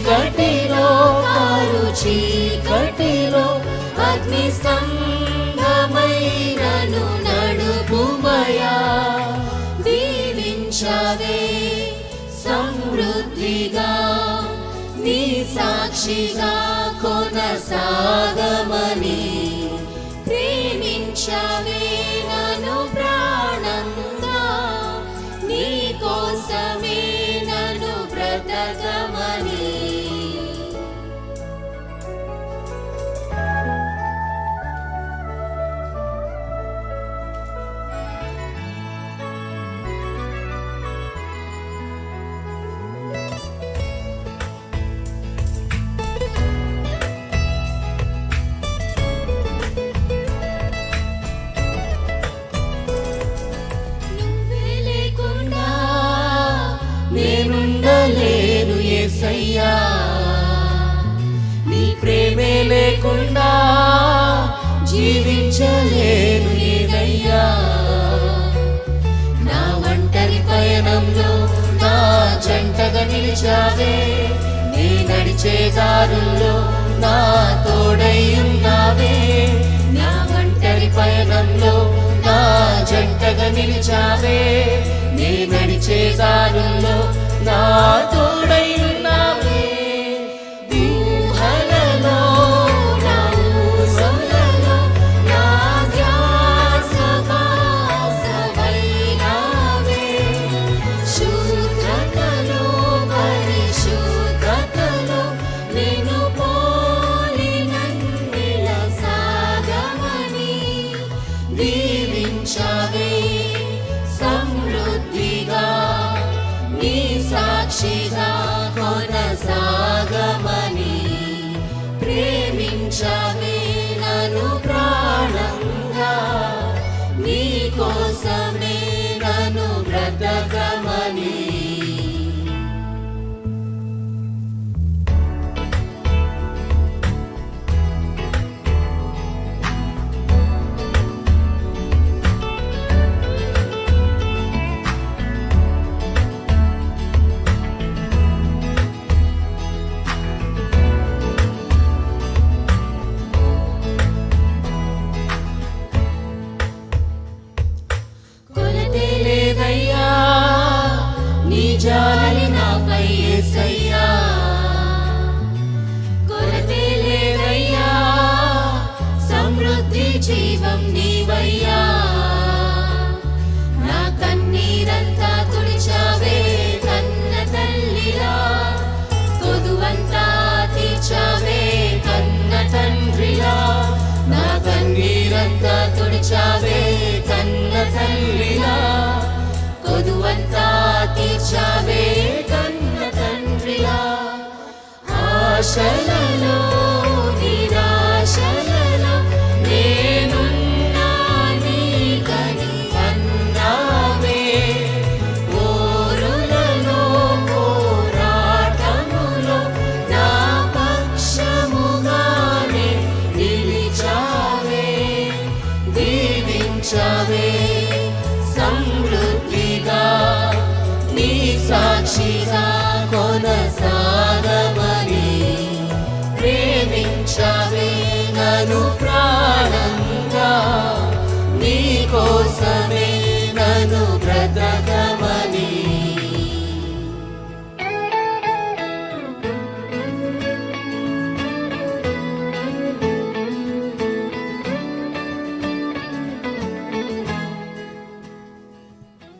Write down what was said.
చీకటిలో కారు చీకటిలో అగ్ని స్తంభమైనను నడుపుమయా దీవించవే సమృద్ధిగా నీ సాక్షిగా కొనసాగమని ప్రేమించవే. నేనుండలేను నీ ప్రేమే లేకుండా జీవించలేను నేనయ్యా నా ఒంటరి పయనంలో నా జంటగా నిలిచావే. నీ నడిచే దారుల్లో నా తోడై ఉన్నావే. నా ఒంటరి పయనంలో నా జంటగా నిలిచావే. నీ నడిచే దారుల్లో నా తోడై దీవించవే సమృద్ధిగా నీ జాలి నాపై యేసయ్యా కొలతే లేదయ్యా. సమృద్ధి జీవం నీవయ్యా. తీర్చావే కన్న తండ్రిలా ఆశలలో